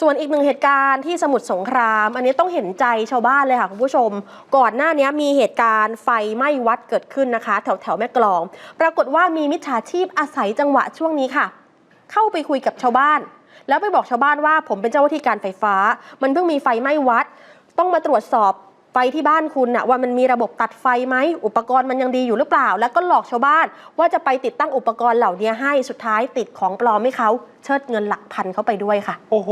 ส่วนอีกหนึ่งเหตุการณ์ที่สมุทรสงคราม อันนี้ต้องเห็นใจชาวบ้านเลยค่ะคุณผู้ชม ก่อนหน้านี้มีเหตุการณ์ไฟไหม้วัดเกิดขึ้นนะคะ แถวแถวแม่กลอง ปรากฏว่ามีมิจฉาชีพอาศัยจังหวะช่วงนี้ค่ะ เข้าไปคุยกับชาวบ้าน แล้วไปบอกชาวบ้านว่าผมเป็นเจ้าหน้าที่การไฟฟ้า มันเพิ่งมีไฟไหม้วัด ต้องมาตรวจสอบ ไฟที่บ้านคุณน่ะว่ามันมีระบบตัดไฟไหมอุปกรณ์มันยังดีอยู่หรือเปล่า แล้วก็หลอกชาวบ้าน ว่าจะไปติดตั้งอุปกรณ์เหล่านี้ให้สุดท้ายติดของปลอมให้เขาเชิดเงินหลักพันเข้าไปด้วยค่ะ โอ้โห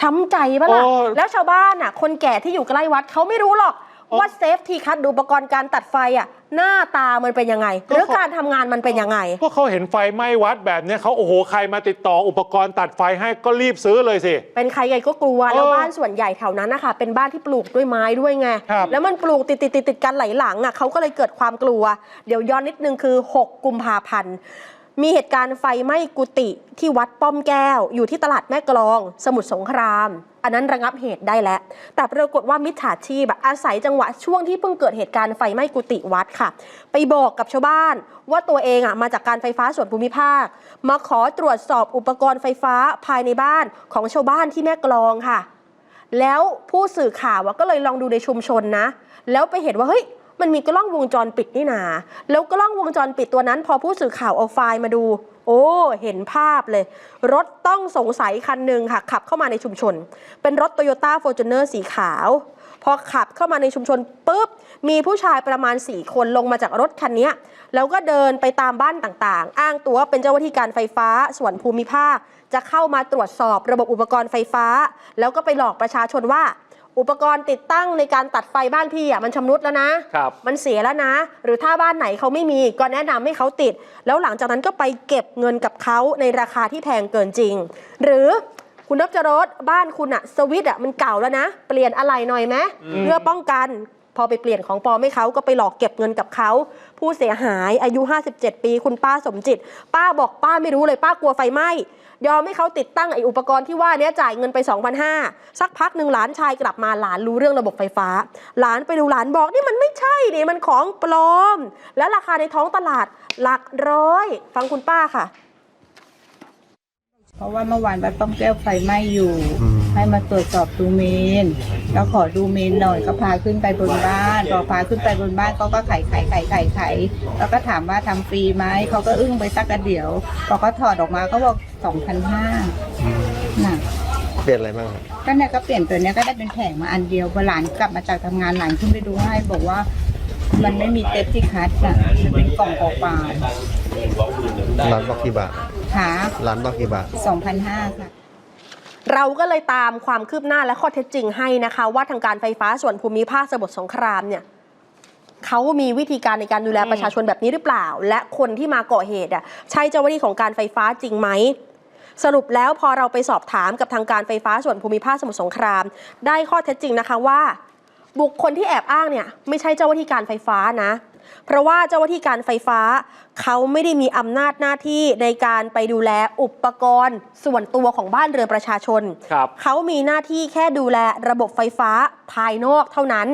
ช้ำใจปะล่ะ โอ้ แล้วชาวบ้านน่ะ คนแก่ที่อยู่ใกล้วัดเขาไม่รู้หรอกโอ้ ว่าเซฟทีคัดอุปกรณ์การตัดไฟอะหน้าตามันเป็นยังไงหก็รือเขาการทำงานมันเป็นยังไง ก็เขาเห็นไฟไหม้วัดแบบเนี้ยเขาโอ้โหใครมาติดต่ออุปกรณ์ตัดไฟให้ก็รีบซื้อเลยสิ เป็นใครไงก็กลัวเออแล้วบ้านส่วนใหญ่แถวนั้นนะคะเป็นบ้านที่ปลูกด้วยไม้ด้วยไง ครับ แล้วมันปลูกติดติดติดติดกันหลายหลังอะเขาก็เลยเกิดความกลัว เดี๋ยวย้อนนิดนึงคือ 6 กุมภาพันธ์ มีเหตุการณ์ไฟไหม้กุฏิที่วัดป้อมแก้ว อยู่ที่ตลาดแม่กลอง สมุทรสงคราม อันนั้นระงับเหตุได้แล้ว แต่ปรากฏว่ามิจฉาชีพอาศัยจังหวะช่วงที่เพิ่งเกิดเหตุการณ์ไฟไหม้กุฏิวัดค่ะ ไปบอกกับชาวบ้านว่าตัวเองอะมาจากการไฟฟ้าส่วนภูมิภาค มาขอตรวจสอบอุปกรณ์ไฟฟ้าภายในบ้านของชาวบ้านที่แม่กลองค่ะ แล้วผู้สื่อข่าวก็เลยลองดูในชุมชนนะ แล้วไปเห็นว่าเฮ้ย มันมีกล้องวงจรปิดนี่นา แล้วกล้องวงจรปิดตัวนั้น พอผู้สื่อข่าวเอาไฟล์มาดู โอ้ เห็นภาพเลย รถต้องสงสัยคันหนึ่งค่ะ ขับเข้ามาในชุมชน เป็นรถ Toyota Fortuner สีขาว พอขับเข้ามาในชุมชนปุ๊บ มีผู้ชายประมาณ 4 คนลงมาจากรถคันนี้ แล้วก็เดินไปตามบ้านต่างๆ อ้างตัวว่าเป็นเจ้าหน้าที่การไฟฟ้าส่วนภูมิภาค จะเข้ามาตรวจสอบระบบอุปกรณ์ไฟฟ้า แล้วก็ไปหลอกประชาชนว่า อุปกรณ์ติดตั้งในการตัดไฟบ้านพี่อะมันชำรุดแล้วนะ ครับมันเสียแล้วนะ หรือถ้าบ้านไหนเขาไม่มีก็แนะนำให้เขาติด แล้วหลังจากนั้นก็ไปเก็บเงินกับเขาในราคาที่แพงเกินจริง หรือคุณนพจรสบ้านคุณอะสวิตช์อะมันเก่าแล้วนะ เปลี่ยนอะไรหน่อยไหมเพื่อป้องกัน พอไปเปลี่ยนของปลอมให้เขาก็ไปหลอกเก็บเงินกับเขา ผู้เสียหายอายุ 57 ปี คุณป้าสมจิต ป้าบอกป้าไม่รู้เลยป้ากลัวไฟไหม้ยอมให้เขาติดตั้งไอ้อุปกรณ์ที่ว่าเนี้ยจ่ายเงินไป 2,500สักพักหนึ่งหลานชายกลับมาหลานรู้เรื่องระบบไฟฟ้า หลานไปดูหลานบอกนี่มันไม่ใช่นี่มันของปลอม แล้วราคาในท้องตลาดหลักร้อย ฟังคุณป้าค่ะ เพราะว่าเมื่อวานวัดป้อมแก้วไฟไหม้อยู่ ให้มาตรวจสอบดูเมน แล้วขอดูเมนหน่อยก็พาขึ้นไปบนบ้านพอพาขึ้นไปบนบ้านเขาก็ไขไขไขไขไขแล้วก็ถามว่าทำฟรีไหมเขาก็อึ้งไปสักกระเดี๋ยวพอเขาถอดออกมาเขาบอกสองพันห้าน่ะเปลี่ยนอะไรบ้างครับก็เนี่ยก็เปลี่ยนตัวเนี้ยก็ได้เป็นแผงมาอันเดียวพอหลานกลับมาจากทำงานหลานขึ้นไปดูให้บอกว่ามันไม่มีเต็ปที่คัดน่ะมันเป็นกล่องเปล่าร้านบอกกี่บาทๆหาร้านบอกกี่บาทสองพันห้าค่ะ เราก็เลยตามความคืบหน้าและข้อเท็จจริงให้นะคะ ว่าทางการไฟฟ้าส่วนภูมิภาคสมุทรสงครามเนี่ยเขามีวิธีการในการดูแลประชาชนแบบนี้หรือเปล่า และคนที่มาก่อเหตุอะใช่เจ้าหน้าที่ของการไฟฟ้าจริงไหมสรุปแล้วพอเราไปสอบถามกับทางการไฟฟ้าส่วนภูมิภาคสมุทรสงคราม ได้ข้อเท็จจริงนะคะว่า บุคคลที่แอบอ้างเนี่ยไม่ใช่เจ้าหน้าที่การไฟฟ้านะ เพราะว่าเจ้าหน้าที่การไฟฟ้า เขาไม่ได้มีอำนาจหน้าที่ในการไปดูแลอุปกรณ์ ส่วนตัวของบ้านเรือนประชาชน ครับ เขามีหน้าที่แค่ดูแลระบบไฟฟ้าภายนอกเท่านั้น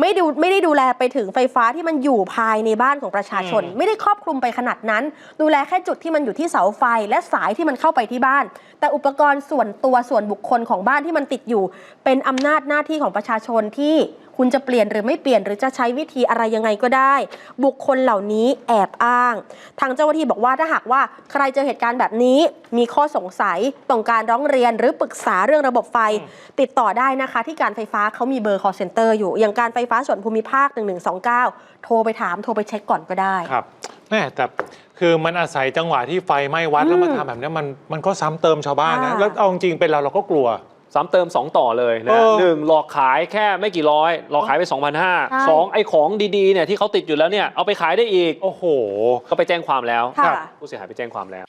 ไม่ดูไม่ได้ดูแลไปถึงไฟฟ้าที่มันอยู่ภายในบ้านของประชาชน อืม ไม่ได้ครอบคลุมไปขนาดนั้น ดูแลแค่จุดที่มันอยู่ที่เสาไฟและสายที่มันเข้าไปที่บ้าน แต่อุปกรณ์ส่วนตัวส่วนบุคคลของบ้านที่มันติดอยู่ เป็นอำนาจหน้าที่ของประชาชนที่ คุณจะเปลี่ยนหรือไม่เปลี่ยนหรือจะใช้วิธีอะไรยังไงก็ได้ บุคคลเหล่านี้แอบอ้าง ทางเจ้าหน้าที่บอกว่าถ้าหากว่าใครเจอเหตุการณ์แบบนี้มีข้อสงสัยต้องการร้องเรียนหรือปรึกษาเรื่องระบบไฟ ติดต่อได้นะคะ ที่การไฟฟ้าเขามีเบอร์ call center อยู่ อย่างการไฟฟ้าส่วนภูมิภาค 1129 โทรไปถามโทรไปเช็คก่อนก็ได้ครับแม่แต่คือมันอาศัยจังหวะที่ไฟไหม้วัดแล้วมาอืมทำแบบเนี้ยมันมันก็ซ้ำเติมชาวบ้านนะค่ะแล้วเอาจริงๆเป็นเราเราก็กลัว ซ้ำเติม 2 ต่อเลยนะเออ หนึ่งหลอกขายแค่ไม่กี่ร้อย หลอกขายไปใช่2,500 สองไอ้ของดีๆเนี่ยที่เขาติดอยู่แล้วเนี่ยเอาไปขายได้อีกโอ้โห ก็ไปแจ้งความแล้วค่ะผู้เสียหายไปแจ้งความแล้ว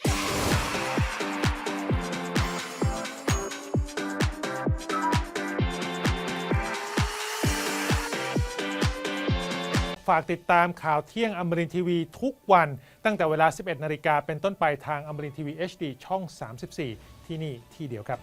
ฝากติดตามข่าวเที่ยงอมรินทีวีทุกวันตั้งแต่เวลา 11 นาฬิกาเป็นต้นไปทางอมรินทีวี HD ช่อง 34 ที่นี่ที่เดียวครับ